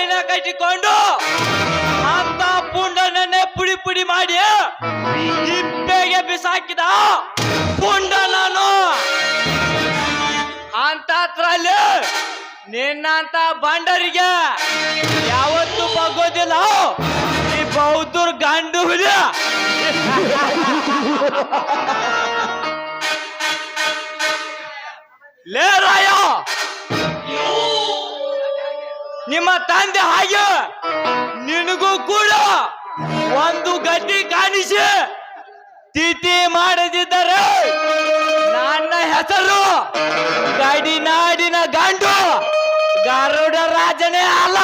ಸೈನ ಕಟ್ಟಿಕೊಂಡು ಅಂತ ಪುಂಡನನ್ನೇ ಪುಡಿ ಪುಡಿ ಮಾಡಿ ಹಿಪ್ಪೆಗೆ ಬಿಸಾಕಿದ ಪುಂಡನನು ಅಂತದ್ರಲ್ಲಿ ನಿನ್ನಂತ ಬಂಡರಿಗೆ ಯಾವತ್ತು ಬಗ್ಗೋದಿಲ್ಲ. ಈ ಬೌದ್ಧರ್ ಗಂಡು ಹುಲಿ. ಲೇ ರಾಯ ನಿಮ್ಮ ತಂದೆ ಹಾಗೆ. ನಿನಗೂ ಕೂಡ ಒಂದು ಗಡ್ಡಿ ಕಾಣಿಸಿ. ತಿಥಿ ಮಾಡದಿದ್ದರೆ ನನ್ನ ಹೆಸರು ಗಡಿನಾಡಿನ ಗಂಡು ಗರುಡ ರಾಜನೇ ಅಲ್ಲ.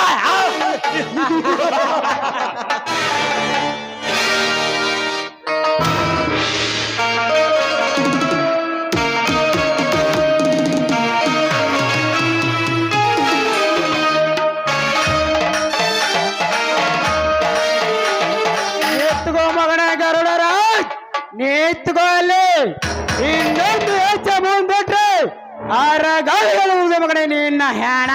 ಇನ್ನೊಂದು ಹೆಚ್ಚ ಮುಂದಿಟ್ರೆ ಆರ ಗಾಳಿಗಳು ಉಳಿದ ಮಗನೇ ನಿನ್ನ ಹೆಣ!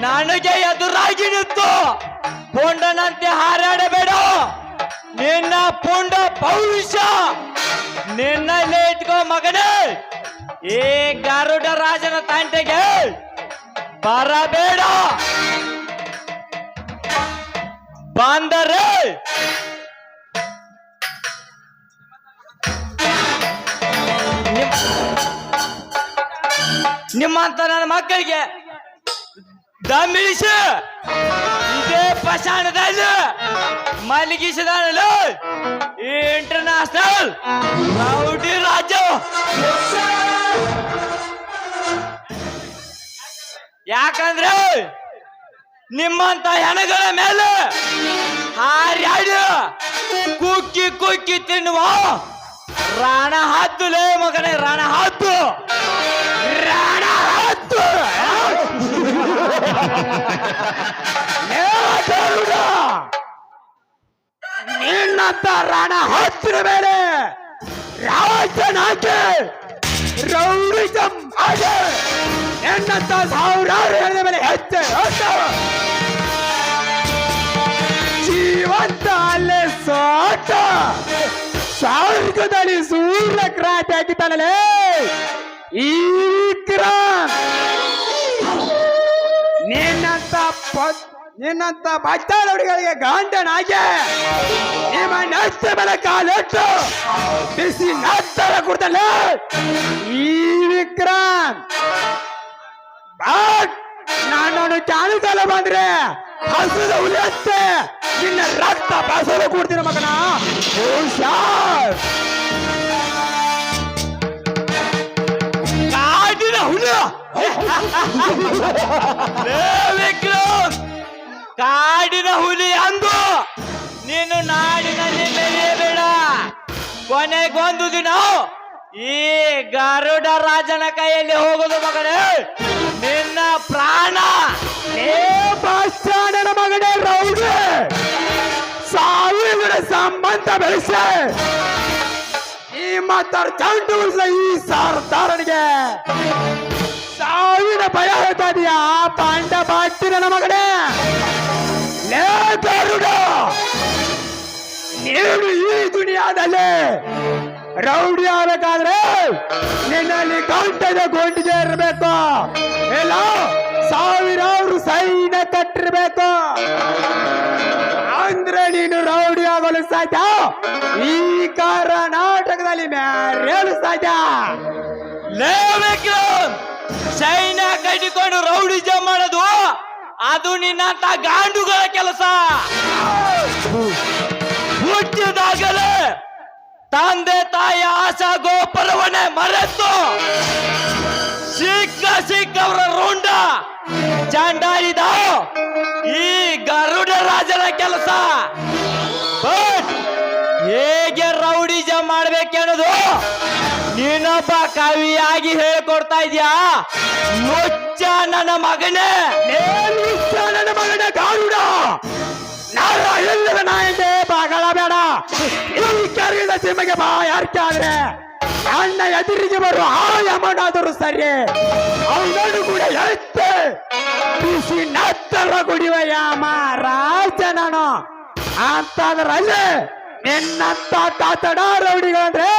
ನನಗೆ ಎದುರಾಗಿ ನಿಂತು. ಪುಂಡನಂತೆ ಹಾರಾಡಬೇಡ. ನಿನ್ನ ಪುಂಡ ಭವಿಷ್ಯ ನಿನ್ನಲ್ಲೇ ಇಟ್ಕೋ ಮಗನೇ. ಈ ಗರುಡ ರಾಜನ ತಂಟೆಗೆ ಬರಬೇಡ. ಬಂದರೆ ನಿಮ್ಮಂತ ನನ್ನ ಮಕ್ಕಳಿಗೆ ದಮ್ಮಿಳಿಸಿ. ಇದೇ ಪಶಾಣದಲ್ಲಿ ಮಲಗಿಸಿದಾನಲ್ಲ ಇಂಟರ್ನ್ಯಾಷನಲ್ ರೌಡಿ ರಾಜ. ಯಾಕಂದ್ರೆ ನಿಮ್ಮಂತ ಹೆಣಗಳ ಮೇಲೆ ಹಾರ್ಯಾಡು ಕುಕ್ಕಿ ಕುಕ್ಕಿ ತಿನ್ನುವ ರಾಣ ಹತ್ತು ಲೇ ಮಗನೇ, ರಾಣ ಹತ್ತು ನಿನ್ನಂತ ರಾಣ ಹತ್ತಿರ ಮೇಲೆ ರಾಜನಾಗೆ ರೌಡಿಸಂ ಹಾಗೆ ನಿನ್ನಂತ ಸಾವಿರಾರು ಹೇಳಿದ ಮೇಲೆ ಹೆಚ್ಚೆ. ಜೀವಂತ ಅಲ್ಲೇ ಸಾಟ ಶಾರ್ಗದಲ್ಲಿ ಸೂರ್ಯ ಕ್ರಾಂತಿ ಹಾಕಿದ್ದಾನಲೇ ಈ ವಿಕ್ರಮ್. ನಿನ್ನಂತ ಬಚ್ಚಾಳುಡಿಗಳಿಗೆ ಗಾಂಡನಾಗೆ ನಿಮ್ಮ ನಷ್ಟ ಮೇಲೆ ಕಾಲಿಟ್ಟು ಬಿಸಿ ನಷ್ಟರ ಕೊಡ್ತಲ್ಲ ಈ ವಿಕ್ರಮ್. ಬಟ್. ನಾನು ಚಾಣಿಸಲು ಬಂದ್ರೆ ಹಸುದ ಉಳಿಯತ್ತೆ ನಿನ್ನ ರಕ್ತ ಬಸಲು ಕೊಡ್ತೀನಿ ಮಗನ. ಹುಷಾರ್. ಕಾಡಿನ ಏ ವಿಕ್ರಮ್. ಕಾಡಿನ ಹುಲಿ ಅಂದು ನೀನು ನಾಡಿನಲ್ಲಿ ಮೆರೆಯಬೇಡ ಕೊನೆಗೊಂದು ದಿನ ಈ ಗರುಡ ರಾಜನ ಕೈಯಲ್ಲಿ ಹೋಗುದು ಮಗನೇ, ನಿನ್ನ ಪ್ರಾಣ. ಮಗನೇ, ರೌಡಿ. ಸಾವಿರ ಸಂಬಂಧ ಬೆಳೆಸ. ಈ ಮಾತಾರ ಚಂಡು ಈ ಸರ್ದಾರನಿಗೆ ಸಾವಿರ ಭಯ ಹೇಳ್ತಾ ಇದೀಯ ಪಾಂಡ ಬಾಟಿ ನನ್ನ ಮಗನೇ. ಗರುಡ ನೀನು ಈ ದುನಿಯಾದಲ್ಲಿ ರೌಡಿ ಆಗ್ಬೇಕಾದ್ರೆ ನಿನ್ನಲ್ಲಿ ಗಂಟದ ಗೊಂಡಿಗೆ ಇರಬೇಕು. ಎಲ್ಲ ಸಾವಿರಾರು ಸೈನ್ಯ ಕಟ್ಟಿರ್ಬೇಕು. ಅಂದ್ರೆ ನೀನು ರೌಡಿ ಆಗಲು ಸಾಧ್ಯ? ಈ ಕರ್ನಾಟಕದಲ್ಲಿ ಮ್ಯಾರೇಳು ಸಾಧ್ಯ? ಸೈನ್ಯ ಕಟ್ಟಿಕೊಂಡು ರೌಡಿ ಮಾಡೋದು ಅದು ನಿನ್ನಂತ ಗಾಂಡುಗಳ ಕೆಲಸ. ಹುಟ್ಟಿದಾಗಲೇ ತಂದೆ ತಾಯಿ ಆಶಾ ಗೋಪುರವನ್ನೇ ಮರೆತು ಸಿಕ್ಕ ಸಿಕ್ಕವರ ರುಂಡ ಇದ ಈ ಗರುಡ ರಾಜನ ಕೆಲಸ. ಹೇಗೆ ರೌಡಿಜ ಮಾಡ್ಬೇಕೆನ್ನೋದು ನೀನೊಬ್ಬ ಕವಿಯಾಗಿ ಹೇಳ್ಕೊಡ್ತಾ ಇದೀಯಾ? ಮುಚ್ಚ ನನ್ನ ಮಗನೇ! ಇಷ್ಟ ನನ್ನ ಮಗನೇ, ಗಾರುಡ! ನಾರ ಎಲ್ಲದ ನಾಯಿಂದ, ಬಾಗಳ ಬೇಡ. ಈ ಕರಿದ ಸಿಮಗೆ ಬಾ, ಯಾರ್ಕೆ ಅಣ್ಣ ಎದುರಿಗೆ ಬರುವ ಆ ಯಮನಾದರೂ ಸರಿ. ಅವನನ್ನು ಕೂಡ ಎತ್ತೆ ಬಿಸಿ ನತ್ತರ ಕುಡಿಯುವ ಯಾಮ ರಾಜ ನಾನು ಅಂತಂದ್ರಲ್ಲಿ ನಿನ್ನಂತ ತಾತಡ ರೌಡಿಗಳಂದ್ರೆ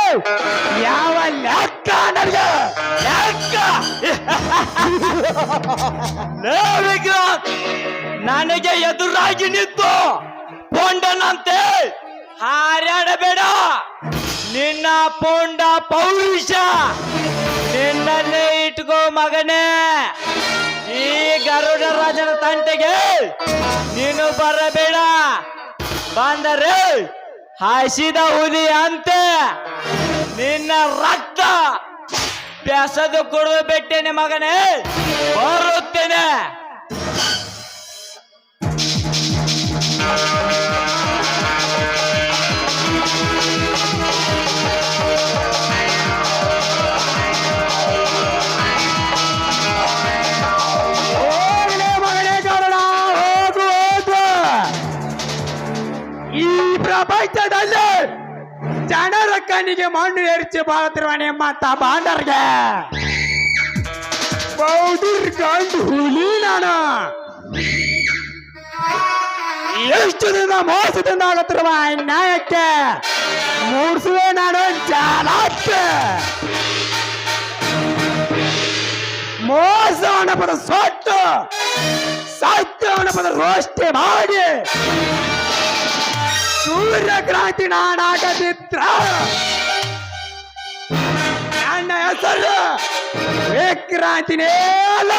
ಯಾವ ಲೆಕ್ಕ ನನಗೆ? ಲೆಕ್ಕ? ನನಗೆ ಎದುರಾಗಿ ನಿಂತು ಪೊಂಡನಂತೆ ಹಾರಾಡಬೇಡ. ನಿನ್ನ ಪೊಂಡ ಪೌರುಷ ನಿನ್ನಲ್ಲೇ ಇಟ್ಕೋ ಮಗನೇ. ಈ ಗರುಡ ರಾಜನ ತಂಟೆಗೆ ನೀನು ಬರಬೇಡ. ಬಂದರೆ ಹಸಿದ ಹುಲಿ ಅಂತೆ ನಿನ್ನ ರಕ್ತ ಬೆಸದು ಕುಡಿದು ಬೆಟ್ಟೆನೆ ಮಗನೇ ಬರುತ್ತೇನೆ. ಜನರ ಕಣ್ಣಿಗೆ ಮಣ್ಣು ಎರಚಿ ಬಾಳುತ್ತಿರುವ ನಿಮ್ಮಂತ ಬಾಂಡರ್ಗೆ. ಬೌದಿರ್ ಗಂಡು ಹುಲಿ ನಾನು. ಎಷ್ಟು ದಿನ ಮೋಸದಿಂದ ಆಗುತ್ತಿರುವ ಅನ್ಯಾಯಕ್ಕೆ ಮೂಡಿಸುವೆ ನಾನು ಜಾಲಕ್ಕೆ. ಮೋಸವನ್ನ ಪದ ಸೊಟ್ಟು ಸತ್ಯವನ್ನ ಪದ ರೋಷ್ಟೆ ಮಾಡಿ ಸೂರ್ಯಕ್ರಾಂತಿ ನಾನಾಗದಿದ್ರ ನನ್ನ ಹೆಸರು ವಿಕ್ರಾಂತಿನೇ ಅಲ್ಲ.